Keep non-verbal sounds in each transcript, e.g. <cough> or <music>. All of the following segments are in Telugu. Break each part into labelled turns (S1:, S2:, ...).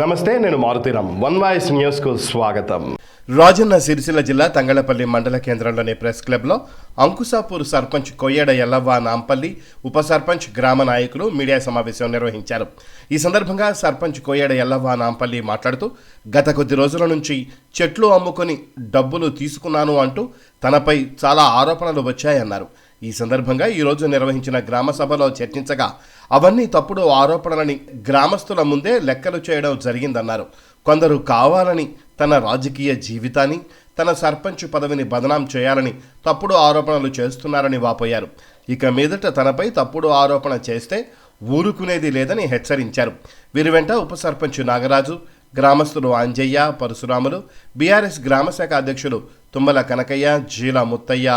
S1: నమస్తే నేను మారుతీరామ్ వన్ వాయిస్ న్యూస్కు స్వాగతం.
S2: రాజన్న సిరిసిల్ల జిల్లా తంగళపల్లి మండల కేంద్రంలోని ప్రెస్ క్లబ్లో అంకుసాపూర్ సర్పంచ్ కొయ్యడ ఎల్లవ్వ నాంపల్లి ఉప సర్పంచ్ గ్రామ నాయకులు మీడియా సమావేశం నిర్వహించారు. ఈ సందర్భంగా సర్పంచ్ కొయ్యడ ఎల్లవ్వ నాంపల్లి మాట్లాడుతూ గత కొద్ది రోజుల నుంచి చెట్లు అమ్ముకొని డబ్బులు తీసుకున్నాను అంటూ తనపై చాలా ఆరోపణలు వచ్చాయన్నారు. ఈ సందర్భంగా ఈరోజు నిర్వహించిన గ్రామ సభలో చర్చించగా అవన్నీ తప్పుడు ఆరోపణలని గ్రామస్తుల ముందే లెక్కలు చేయడం జరిగిందన్నారు. కొందరు కావాలని తన రాజకీయ జీవితాన్ని తన సర్పంచ్ పదవిని బదనాం చేయాలని తప్పుడు ఆరోపణలు చేస్తున్నారని వాపోయారు. ఇక మీదట తనపై తప్పుడు ఆరోపణ చేస్తే ఊరుకునేది లేదని హెచ్చరించారు. వీరి వెంట ఉప సర్పంచ్ నాగరాజు గ్రామస్తులు అంజయ్య పరశురాములు బీఆర్ఎస్ గ్రామశాఖ అధ్యక్షులు తుమ్మల కనకయ్య జీల ముత్తయ్య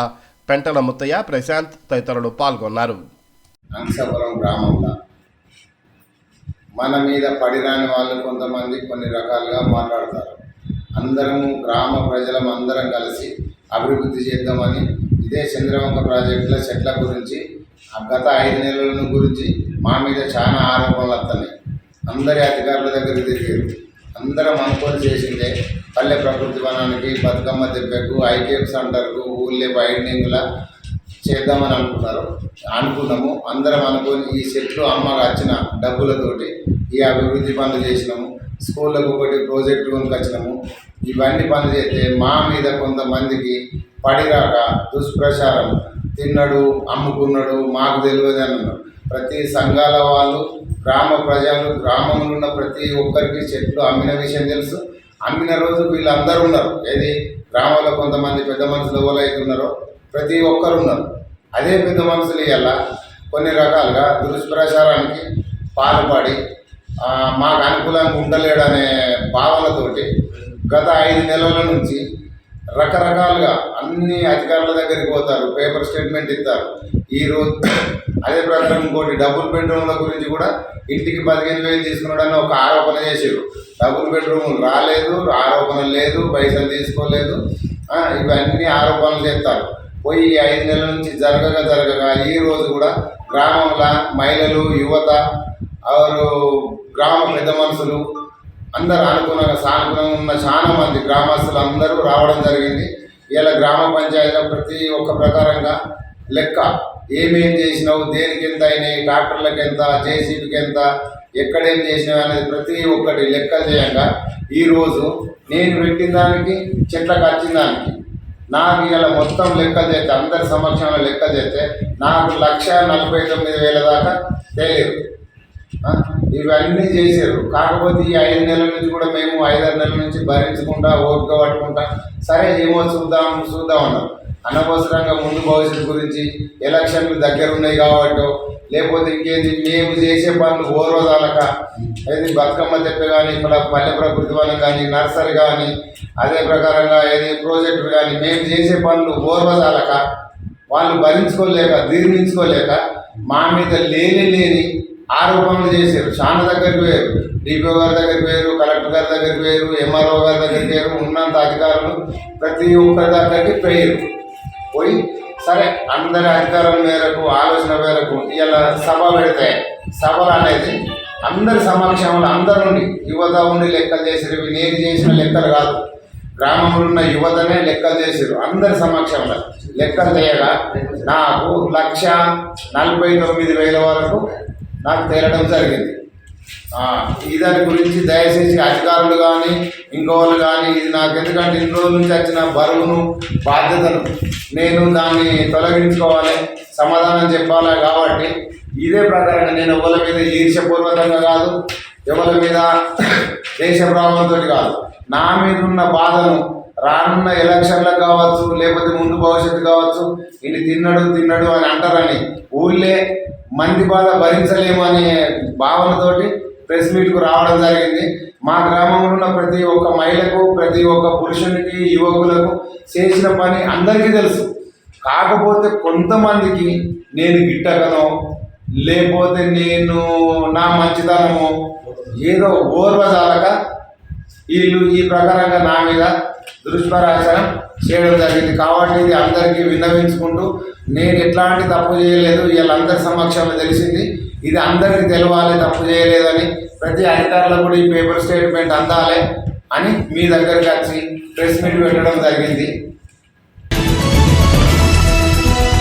S2: పెంటల ముత్తయ్య ప్రశాంత్ తదితరులు పాల్గొన్నారు.
S3: అంశపురం గ్రామంలో మన మీద పడిరాని వాళ్ళు కొంతమంది కొన్ని రకాలుగా మాట్లాడతారు. అందరము గ్రామ ప్రజలం అందరం కలిసి అభివృద్ధి చేద్దామని ఇదే చంద్రవంక ప్రాజెక్టుల చెట్ల గురించి ఆ గత ఐదు నెలల గురించి మా మీద చాలా ఆరోపణలు వస్తున్నాయి అందరి అధికారుల దగ్గరికి తిరిగారు. అందరం అనుకొని చేసిందే. పల్లె ప్రకృతి వనానికి బతుకమ్మ దెబ్బకు ఐకేఎఫ్ సెంటర్కు ఊళ్ళే వైండింగ్ల చేద్దామని అనుకున్నారు. అనుకున్నాము. అందరం అనుకొని ఈ సెట్లు అమ్మగా వచ్చిన డబ్బులతోటి ఈ అభివృద్ధి పనులు చేసినాము. స్కూళ్ళకు ఒకటి ప్రాజెక్టు కొనుకొచ్చినాము ఇవన్నీ పనులు చేస్తే మా మీద కొంతమందికి పడిరాక దుష్ప్రచారం. తిన్నాడు అమ్ముకున్నాడు మాకు తెలియదు అని అన్నారు. ప్రతి సంఘాల వాళ్ళు గ్రామ ప్రజలు గ్రామంలో ఉన్న ప్రతి ఒక్కరికి చెట్లు అమ్మిన విషయం తెలుసు. అమ్మిన రోజు వీళ్ళందరూ ఉన్నారు. ఏది? గ్రామంలో కొంతమంది పెద్ద మనుషులు ఎవరైతే ఉన్నారో ప్రతి ఒక్కరు ఉన్నారు. అదే పెద్ద మనుషులు ఇవాళ కొన్ని రకాలుగా దుష్ప్రచారానికి పాల్పడి మాకు అనుకూలంగా ఉండలేడనే భావనతోటి గత ఐదు నెలల నుంచి రకరకాలుగా అన్ని అధికారుల దగ్గరికి పోతారు పేపర్ స్టేట్మెంట్ ఇస్తారు. ఈ రోజు అదే ప్రకారం ఇంకోటి డబుల్ బెడ్రూమ్ల గురించి కూడా ఇంటికి పదిహేను వేలు తీసుకున్నాడని ఒక ఆరోపణ చేశారు. డబుల్ బెడ్రూమ్ రాలేదు ఆరోపణ లేదు పైసలు తీసుకోలేదు. ఇవన్నీ ఆరోపణలు చేస్తారు. పోయి ఐదు నెలల నుంచి జరగగా జరగగా ఈ రోజు కూడా గ్రామంలో మహిళలు యువత ఆరు గ్రామ పెద్ద మనుషులు అందరు అనుకున్న సానుకూలంగా ఉన్న చాలా మంది గ్రామస్తులు అందరూ రావడం జరిగింది. ఇలా గ్రామ పంచాయతీలో ప్రతి ఒక్క ప్రకారంగా లెక్క ఏమేం చేసినావు దేనికి ఎంత అయినాయి ట్రాక్టర్లకు ఎంత జేసీబీకి ఎంత ఎక్కడేం చేసినావు అనేది ప్రతి ఒక్కటి లెక్క చేయంగా ఈరోజు నేను పెట్టిన దానికి చెట్లకు వచ్చిన దానికి నాకు ఇలా మొత్తం లెక్క చేస్తే అందరి సమక్షంలో లెక్క చేస్తే నాకు లక్ష నలభై తొమ్మిది వేల దాకా తెలియదు. ఇవన్నీ చేశారు. కాకపోతే ఈ ఐదు నెలల నుంచి కూడా మేము ఐదారు నెలల నుంచి భరించుకుంటా ఓపిక పట్టుకుంటా సరే ఏమో చూద్దాం చూద్దాం అన్నారు అనవసరంగా ముందు భవిష్యత్తు గురించి ఎలక్షన్లు దగ్గర ఉన్నాయి కాబట్టి లేకపోతే ఇంకేంది మేము చేసే పనులు ఓ రోజాలక ఏది బతుకమ్మ తెప్ప కానీ ఇక్కడ పల్లె ప్రకృతి వనం కానీ నర్సరీ కానీ అదే ప్రకారంగా ఏది ప్రాజెక్టులు కానీ మేము చేసే పనులు ఓర్వదాలక. వాళ్ళు భరించుకోలేక జీర్ణించుకోలేక మా మీద లేని లేని ఆరోపణలు చేశారు. చాలా దగ్గరికి వేరు డిపిఓ గారి దగ్గరికి వేరు కలెక్టర్ గారి దగ్గరికి వేరు ఎంఆర్ఓ గారి దగ్గరికి వేరు ఉన్నంత అధికారులు ప్రతి ఒక్కరి దగ్గరికి పోయారు. పోయి సరే అందరి అధికారం మేరకు ఆలోచన మేరకు ఇలా సభ పెడితే సభలు అనేది అందరి సమక్షంలో అందరు ఉండి యువత ఉండి లెక్కలు చేసారు ఇవి నేను చేసిన లెక్కలు కాదు. గ్రామంలో ఉన్న యువతనే లెక్కలు చేసారు అందరి సమక్షంలో. లెక్కలు చేయగా నాకు లక్ష నలభై తొమ్మిది వేల వరకు నాకు తేలడం జరిగింది. ఈ దాని గురించి దయచేసి అధికారులు కానీ ఇంకోళ్ళు కానీ ఇది నాకు ఎందుకంటే ఇన్ని రోజుల నుంచి వచ్చిన బరువును బాధ్యతను నేను దాన్ని తొలగించుకోవాలి సమాధానం చెప్పాలి కాబట్టి ఇదే ప్రకారంగా నేను ఎవరి మీద ఈర్ష్యపూర్వకంగా కాదు ఎవరి మీద <coughs> దేశ ప్రభావంతో కాదు. నా మీద ఉన్న బాధను రానున్న ఎలక్షన్లకు కావచ్చు లేకపోతే ముందు భవిష్యత్తు కావచ్చు ఇది తిన్నడు తిన్నడు అని అంటారని ఊళ్ళే మంది బాధ భరించలేము అనే భావనతోటి ప్రెస్ మీట్కు రావడం జరిగింది. మా గ్రామంలో ఉన్న ప్రతి ఒక్క మహిళకు ప్రతి ఒక్క పురుషునికి యువకులకు చేసిన పని అందరికీ తెలుసు. కాకపోతే కొంతమందికి నేను గిట్టగను లేకపోతే నేను నా మంచితనము ఏదో ఓర్వజాలక వీళ్ళు ఈ ప్రకారంగా నా మీద దుష్ప్రచారం చేయడం జరిగింది. కాబట్టి ఇది అందరికీ విన్నవించుకుంటూ నేను ఎట్లాంటి తప్పు చేయలేదు వీళ్ళందరి సమక్షంలో తెలిసింది. ఇది అందరికీ తెలవాలి తప్పు చేయలేదని ప్రతి అధికారులకు కూడా ఈ పేపర్ స్టేట్మెంట్ అందాలి అని మీ దగ్గరికి వచ్చి ప్రెస్ మీట్ పెట్టడం జరిగింది.